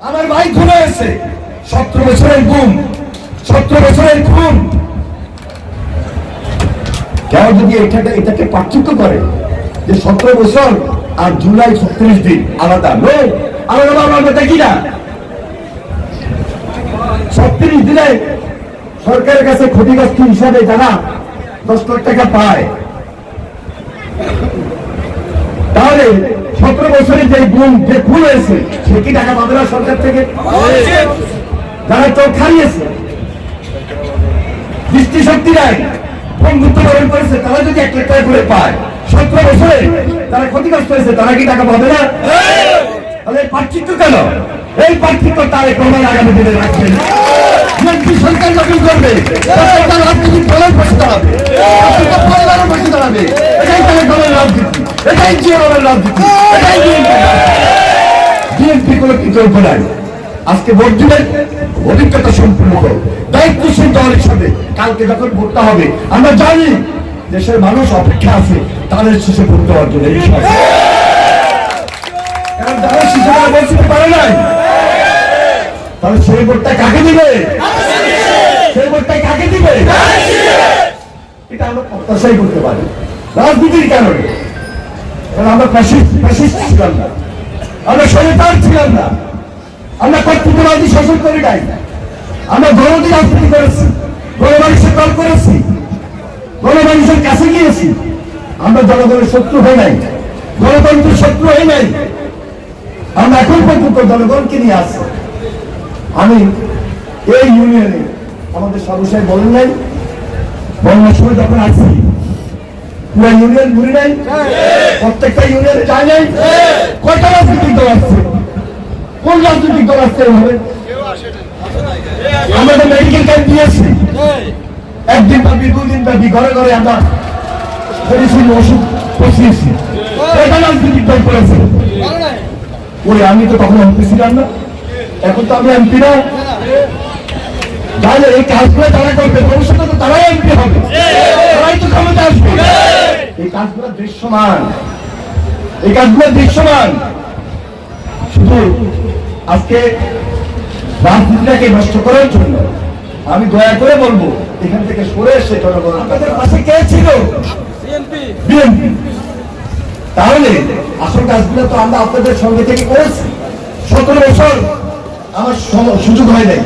আমার ভাই খুন হয়েছে সতেরো বছরের গুম সতেরো বছরের খুন কেউ যদি এটাকে এটাকে পার্থক্য করে যে সতেরো বছর আর জুলাই ছত্রিশ দিন আলাদা নো আলাদা আলাদা দেখি না। ছত্রিশ দিনে সরকারের কাছে ক্ষতিগ্রস্ত হিসাবে যারা দশ লাখ টাকা পায় তাহলে সতেরো বছরে যে গুণ যে খুন হয়েছে, সে কি টাকা পাবে সরকার থেকে? যারা চোখ হারিয়েছে, দৃষ্টিশক্তি নাই বন্ধুত্ব বরণ করেছে, তারা যদি এক লাখ টাকা করে পায়, সতেরো বছরে তারা ক্ষতিগ্রস্ত হয়েছে, তারা কি টাকা পাবে না তাহলে পার্থক্য কেন? এই পার্থক্য তার প্রমাণ আগামী দিনে বিএনপি সরকার যখন করবে। আজকে ভোট দিবেন অভিজ্ঞতা সম্পূর্ণ হোক দায়িত্বশীল দল হিসাবে কালকে যখন ভোটটা হবে, আমরা জানি দেশের মানুষ অপেক্ষা আছে, তাদের শেষে ভোট দেওয়ার জন্য কাকে দিবে? কাকে দিবে? এটা আমরা প্রত্যাশাই করতে রাজনীতির কারণে। কারণ আমরা ফ্যাসিস্ট ফ্যাসিস্ট ছিলাম না। আমরা সরকার ছিলাম না। আমরা কর্তৃত্ববাদী শাসন করি নাই। আমরা গণতী রাজনীতি করেছি। গণমানুষের দল করেছি। গণমানুষের কাছে গিয়েছি। আমরা জনগণের শত্রু হই নাই। গণতন্ত্রের শত্রু হই নাই। আমরা এখন পর্যন্ত জনগণকে নিয়ে আসছি আমি এই ইউনিয়নে আমাদের সদস্য বলেন নাই। বন্যার সময় যখন আসছি পুরো ইউনিয়ন ঘুরি নাই? প্রত্যেকটা ইউনিয়নে যায় নাই? কয়টা রাজনৈতিক দল আসছে? কোন রাজনৈতিক দল আসছে এভাবে? আমরা তো মেডিকেল ক্যাম্প দিয়েছি একদিন ব্যাপী, দুদিন ব্যাপী, ঘরে ঘরে আমরা মেডিসিন ওষুধ পৌঁছিয়েছি। এটা রাজনৈতিক দল করেছে ওই আমি তো তখন এমপি ছিলাম না। এখন তো আমি এমপি না। তাহলে এই কাজগুলো তারা করবে, ভবিষ্যতে তো তারাই এমপি হবে তারাই তো ক্ষমতা আসবে এই কাজগুলো দৃশ্যমান। এই কাজগুলো দৃশ্যমান। শুধু আজকে রাজনীতিটাকে নষ্ট করার জন্য আমি দয়া করে বলব এখান থেকে সরে এসে জনগণ আপনাদের পাশে কে ছিল? বিএনপি। তাহলে আসল কাজগুলো তো আমরা আপনাদের সঙ্গে থেকে করেছি। সতেরো বছর আমার সুযোগ হয় নাই।